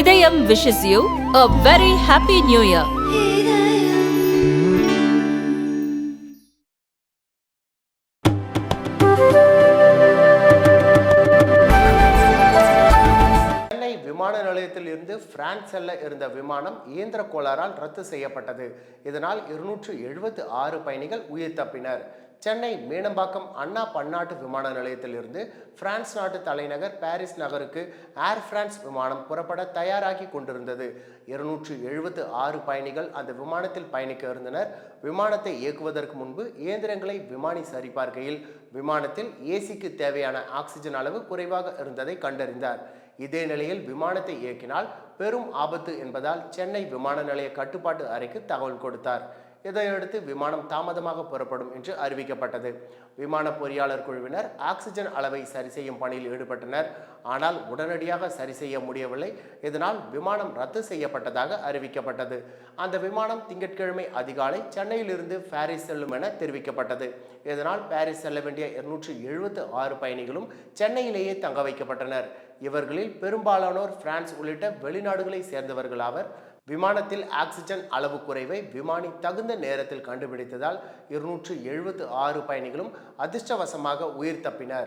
Idhayam wishes you a very happy new year. Chennai விமான நிலையத்தில் இருந்து பிரான்ஸ் செல்ல இருந்த விமானம் இயந்திர கோளாறால் ரத்து செய்யப்பட்டது. இதனால் இருநூற்று எழுபத்து ஆறு பயணிகள் உயிர் தப்பினர். சென்னை மீனம்பாக்கம் அண்ணா பன்னாட்டு விமான நிலையத்திலிருந்து பிரான்ஸ் நாட்டு தலைநகர் பாரிஸ் நகருக்கு ஏர் பிரான்ஸ் விமானம் புறப்பட தயாராகி கொண்டிருந்தது. இருநூற்று எழுபத்து ஆறு பயணிகள் அந்த விமானத்தில் பயணிக்க இருந்தனர். விமானத்தை இயக்குவதற்கு முன்பு இயந்திரங்களை விமானி சரிபார்க்கையில் விமானத்தில் ஏசிக்கு தேவையான ஆக்சிஜன் அளவு குறைவாக இருந்ததை கண்டறிந்தார். இதே நிலையில் விமானத்தை இயக்கினால் பெரும் ஆபத்து என்பதால் சென்னை விமான நிலைய கட்டுப்பாட்டு அறைக்கு தகவல் கொடுத்தார். இதையடுத்து விமானம் தாமதமாக புறப்படும் என்று அறிவிக்கப்பட்டது. விமான பொறியாளர் குழுவினர் ஆக்சிஜன் அளவை சரி செய்யும் பணியில் ஈடுபட்டனர். ஆனால் உடனடியாக சரி செய்ய முடியவில்லை. இதனால் விமானம் ரத்து செய்யப்பட்டதாக அறிவிக்கப்பட்டது. அந்த விமானம் திங்கட்கிழமை அதிகாலை சென்னையிலிருந்து பாரிஸ் செல்லும் என தெரிவிக்கப்பட்டது. இதனால் பாரிஸ் செல்ல வேண்டிய இருநூற்று எழுபத்து ஆறு பயணிகளும் சென்னையிலேயே தங்க வைக்கப்பட்டனர். இவர்களில் பெரும்பாலானோர் பிரான்ஸ் உள்ளிட்ட வெளிநாடுகளை சேர்ந்தவர்களாவர் விமானத்தில் ஆக்சிஜன் அளவு குறைவை விமானி தகுந்த நேரத்தில் கண்டுபிடித்ததால் இருநூற்று எழுபத்து ஆறு பயணிகளும் அதிர்ஷ்டவசமாக உயிர் தப்பினர்.